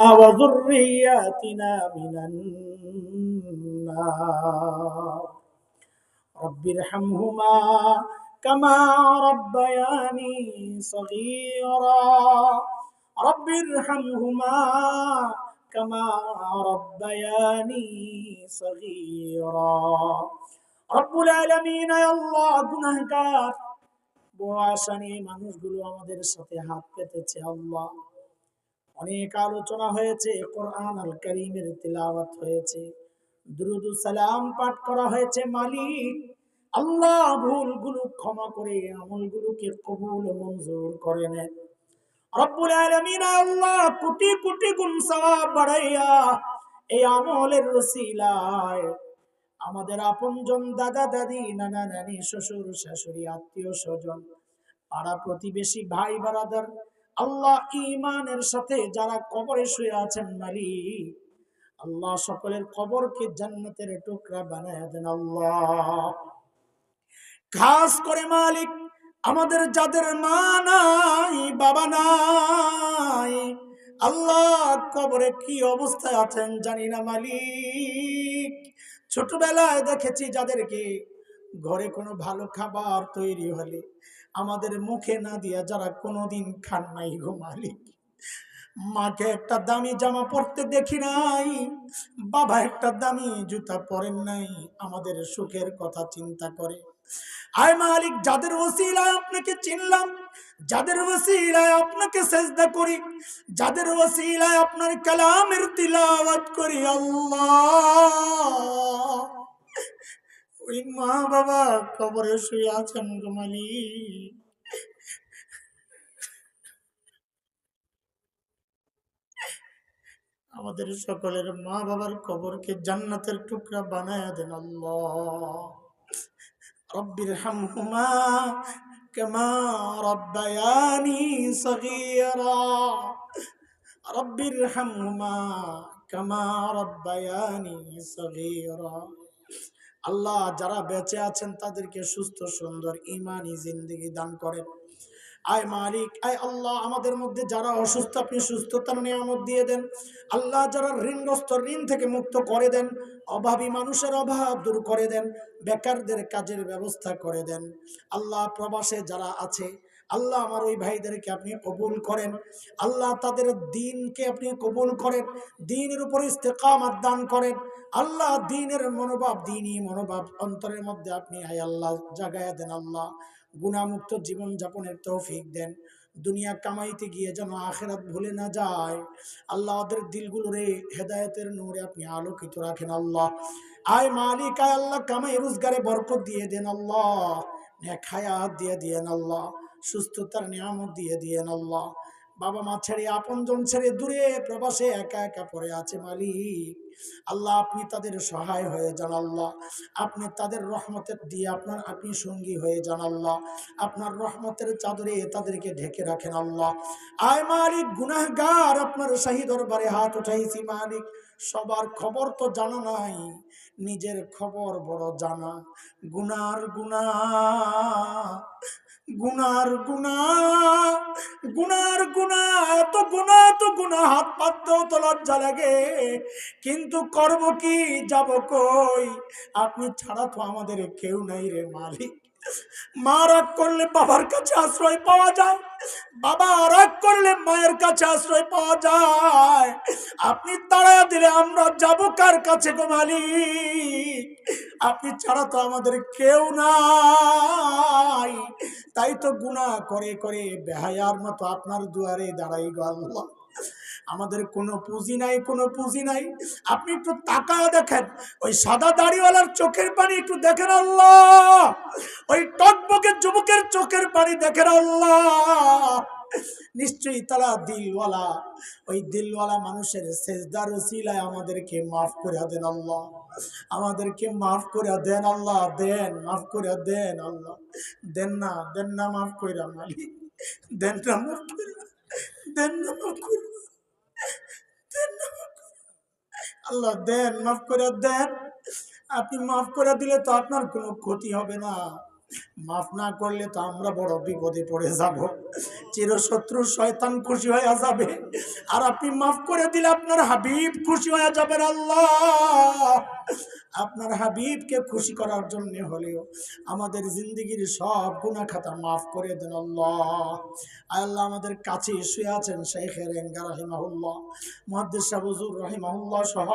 وذرياتنا من النار رب ارحمهما كما ربياني صغيرا رب ارحمهما كما ربياني صغيرا رب العالمين يا الله গুনাহগার বড় আশা নিয়ে মানুষগুলো আমাদের সাথে হাত পেতেছে আল্লাহ অনেক আলোচনা হয়েছে, কোরআন আল করিমের তিলাওয়াত হয়েছে। দুরুদ সালাম পাঠ করা হয়েছে মালিক। আল্লাহ ভুলগুলো ক্ষমা করে আমলগুলোকে কবুল মঞ্জুর করে নেন। রব্বুল আলামিন আল্লাহ কোটি কোটি গুণ সওয়াব বাড়াইয়া এই আমলের রসিলায় আমাদের আপনজন দাদা, দাদি, নানা, নানি, শ্বশুর, শাশুড়ি, আত্মীয় স্বজন, পাড়া প্রতিবেশী, ভাই, বারাদার আল্লাহ ইমানের সাথে যারা কবরে শুয়ে আছেন মালিক আল্লাহ সকলের কবরকে জান্নাতের টুকরা বানায় দেন আল্লাহ। খাস করে মালিক, আমাদের যাদের মা নাই, বাবা নাই, আল্লাহ কবরে কি অবস্থায় আছেন জানি না মালিক। ছোটবেলায় দেখেছি যাদেরকে ঘরে কোনো ভালো খাবার তৈরি হলে আমাদের মুখে না দিয়া যারা কোনোদিন খান নাই গো মালিক। মাকে একটা দামি জামা পরতে দেখি নাই, বাবা একটা দামি জুতা পরেন নাই, আমাদের সুখের কথা চিন্তা করে। আয় মালিক, যাদের ওসিলায় আপনাকে চিনলাম, যাদের ওসিলায় আপনাকে সেজদা করি, যাদের ওসিলায় আপনার কালামের তিলাওয়াত করি, আল্লাহ। ওই মা বাবা কবরে শুয়ে আছেন গো মালিক আমাদের সকলের মা বাবার কবরকে জান্নাতের টুকরা বানায় দেন আল্লাহ রব্বির হামহুমা كما ربياني صغيرا رب ارحمهما كما ربياني صغيرا আল্লাহ যারা বেঁচে আছেন তাদেরকে সুস্থ, সুন্দর ইমানি জিন্দগি দান করেন। আয় মালিক, আয় আল্লাহ, আমাদের মধ্যে যারা অসুস্থ, আপনি সুস্থতার নিয়ামত দিয়ে দেন। আল্লাহ যারা ঋণগ্রস্ত, ঋণ থেকে মুক্ত করে দেন। অভাবী মানুষের অভাব দূর করে দেন। বেকারদের কাজের ব্যবস্থা করে দেন। আল্লাহ প্রবাসে যারা আছে, আল্লাহ আমার ওই ভাইদেরকে আপনি কবুল করেন। আল্লাহ তাদের দিনকে আপনি কবুল করেন। দিনের উপর ইস্তেকামাত দান করেন। আল্লাহ দিনের মনোভাব, দিনই মনোভাব, অন্তরের মধ্যে আপনি আয় আল্লাহ জাগায়া দেন আল্লাহ। গুণামুক্ত জীবন যাপনের তৌফিক দেন। দুনিয়া কামাইতে গিয়ে যেন আখেরাত ভুলে না যায়। আল্লাহ ওদের দিলগুলোরে হেদায়তের নূরে আপনি আলোকিত রাখেন আল্লাহ। আয় মালিক, আয় আল্লাহ, কামাই রোজগারে বরকত দিয়ে দেন আল্লাহ। নেখায়াত দিয়ে দিয়েন আল্লাহ। সুস্থতার নিয়ামত দিয়ে দিয়েন আল্লাহ। বাবা মা ছেড়ে, আপনজন ছেড়ে দূরে প্রবাসে একা একা পড়ে আছে মালিক। আল্লাহ, আপনি তাদের সহায় হয়ে যান আল্লাহ। আপনি তাদের রহমতের দিয়ে আপনার আপনি সঙ্গী হয়ে যান আল্লাহ। আপনার রহমতের চাদরে তাদেরকে ঢেকে রাখেন আল্লাহ। আয় মালিক, গুনাহগার, আপনার শাহী দরবারে হাত উঠাইছি মালিক। সবার খবর তো জানা নাই, নিজের খবর বড় জানা। গুনার গুনা গুনার গুনা গুনার গুনা এত গুনা এত গুনা হাত পাততেও তো লজ্জা লাগে। কিন্তু করব কি? যাব কই? আপনি ছাড়া তো আমাদের কেউ নাই রে মালিক। মা রাগ করলে বাবার কাছে আশ্রয় পাওয়া যায়। বাবা রাগ করলে মায়ের কাছে আশ্রয় পাওয়া যায়। আপনি তাড়া দিলে আমরা যাব কার কাছে গো মালিক? আপনি ছাড়া তো আমাদের কেউ নাই। তাই তো গুনাহ করে করে বেহায়ার মতো আপনার দুয়ারে দাঁড়াই গো আল্লাহ। আমাদের কোনো পুঁজি নাই, কোনো পুঁজি নাই। আপনি একটু তাকা দেখেন, ওই সাদা দাড়িওয়ালার চোখের পানি একটু দেখেন আল্লাহ। ওই টকবকের যুবকের চোখের পানি দেখেন আল্লাহ। নিশ্চয়ই তারা দিলওয়ালা। ওই দিলওয়ালা মানুষের সেজদার ওসিলায় আমাদেরকে মাফ করে দেন আল্লাহ। আমাদেরকে মাফ করে দেন আল্লাহ, দেন, মাফ করে দেন আল্লাহ। দেন না দেন না মাফ করে মালিক। দেন না মাফ করে দেন না মাফ করে। আল্লাহ, দেন, মাফ করে দেন। আপনি মাফ করে দিলে তো আপনার কোনো ক্ষতি হবে না। মাফ না করলে তো আমরা বড় বিপদে পড়ে যাব। চিরশত্রু শয়তান খুশি হয়ে যাবে। আর আপনি মাফ করে দিলে আপনার হাবিব খুশি হয়ে যাবেন, আল্লাহ। আপনার হাবিবকে খুশি করার জন্য হলেও আমাদের জিন্দগির সব গুণা খাতা মাফ করে দেন আল্লাহ। আল্লাহ আমাদের কাছে শুয়ে আছেন শেখের এঙ্গা রহিমাহুল্লাহ মহাদ্দেশ বুজুর রহিমাহুল্লাহ সহ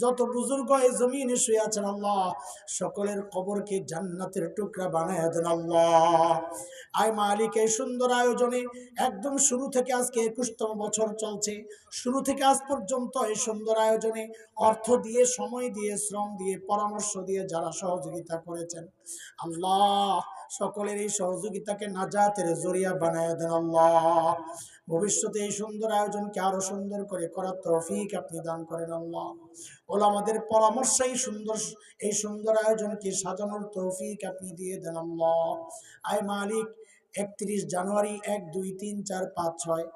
যত বুজুর্গ এই জমিনে শুয়ে আছেন আল্লাহ, সকলের কবরকে জান্নাতের টুকরা বানায় দেন আল্লাহ। আয় মালিক, এই সুন্দর আয়োজনে একদম শুরু থেকে আজকে একুশতম বছর চলছে। শুরু থেকে আজ পর্যন্ত এই সুন্দর আয়োজনে অর্থ দিয়ে, সময় দিয়ে শ্রম দিয়ে, পরামর্শ দিয়ে যারা সহযোগিতা করেছেন, আল্লাহ সকলের এই সহযোগিতাকে নাজাতের জরিয়া বানায় দেন, আল্লাহ। ভবিষ্যতে এই সুন্দর আয়োজনকে আরও সুন্দর করে করার তৌফিক আপনি দান করেন, আল্লাহ। ওলা আমাদের পরামর্শ এই সুন্দর এই সুন্দর আয়োজনকে সাজানোর তৌফিক আপনি দিয়ে দেন, আল্লাহ। আয় মালিক, একত্রিশ জানুয়ারি এক দুই তিন চার পাঁচ ছয়,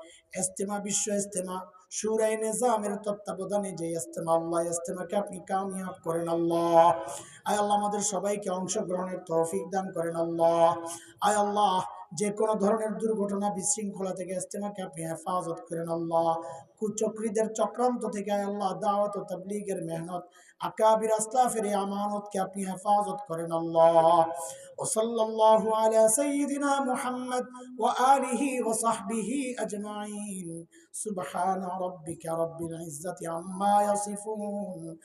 ইস্তেমা, বিশ্ব ইস্তেমা। সুরাই নিজামের তত্ত্বাবধানে যে ইস্তেমা আল্লাহ ইস্তেমাকে আপনি কামিয়াব করেন আল্লাহ। আয় আল্লাহ, আমাদের সবাইকে অংশগ্রহণের তৌফিক দান করেন আল্লাহ। আয় আল্লাহ, যে কোনো ধরনের দুর্ঘটনা বিশৃঙ্খলা থেকে ইস্তেমাকে আপনি হেফাজত করেন আল্লাহ। কুচক্রীদের চক্রান্ত থেকে আয় আল্লাহ, দাওয়াত ও তাবলিগের মেহনত আকাবির আসলাফের এই আমানতকে আপনি হেফাজত করেন আল্লাহ وصلى الله على سيدنا محمد وآله وصحبه أجمعين سبحان ربك رب العزة عما يصفون